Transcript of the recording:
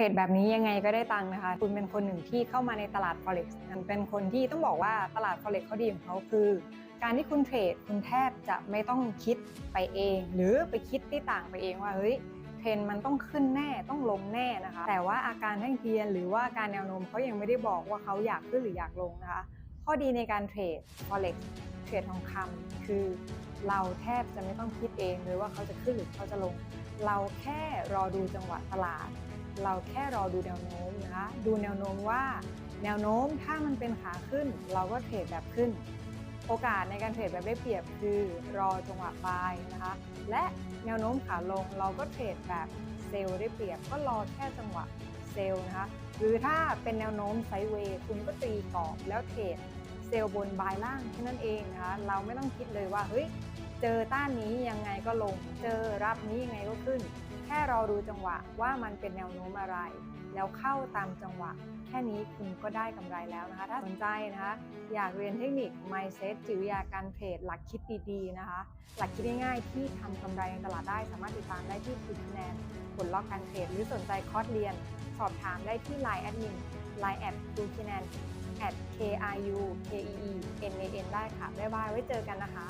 รดแบบนี้ยังไงก็ได้ตังค์นะคะ คุณเป็นคนหนึ่งที่เข้ามาในตลาด forex มันเป็นคนที่ต้องบอกว่าตลาด forex เขาดีของเขาคือ การที่คุณเทรดคุณแทบจะไม่ต้องคิดไปเอง หรือไปคิดที่ต่างไปเองว่าเฮ้ยเทรนด์มันต้องขึ้นแน่ต้องลงแน่นะคะ แต่ว่าอาการแท่งเทียน หรือว่าการแนวโน้มเขายังไม่ได้บอกว่าเขาอยากขึ้นหรืออยากลงนะคะ ข้อดีในการเทรด forex เทรดทองคำคือเราแทบจะไม่ต้องคิดเองเลยว่าเขาจะขึ้นหรือเขาจะลง เราแค่รอดูจังหวะตลาด เราแค่รอดูแนวโน้มนะคะดูแนวโน้มว่า แนวโน้มถ้ามันเป็นขาขึ้น เราก็เทรดแบบขึ้น โอกาสในการเทรดแบบได้เปรียบคือรอจังหวะบายนะคะและแนวโน้มขาลงเราก็เทรดแบบเซลล์ได้เปรียบก็รอแค่จังหวะเซลล์นะคะหรือถ้าเป็นแนวโน้มไซด์เวย์คุณก็ตีกรอบแล้วเทรดเซลล์บนบายล่างแค่นั้นเองนะคะเราไม่ต้องคิดเลยว่าเฮ้ยเจอต้านนี้ยังไงก็ลง เจอรับนี้ยังไงก็ขึ้น แค่รอดูจังหวะว่ามันเป็นแนวโน้มอะไร แล้วเข้าตามจังหวะ แค่นี้คุณก็ได้กำไรแล้วนะคะ ถ้าสนใจนะคะ อยากเรียนเทคนิค mindset จิตวิทยาการเทรดหลักคิดดีๆนะคะ หลักคิดง่ายๆที่ทำกำไรในตลาดได้สามารถติดตามได้ที่คุคะแนนผลลัพธ์การเทรดหรือสนใจคอร์สเรียน สอบถามได้ที่ Line แอดมิน Line แอดคุคะแนน at k r u k e e n a n ได้ค่ะ บ๊ายบาย ไว้เจอกันนะคะ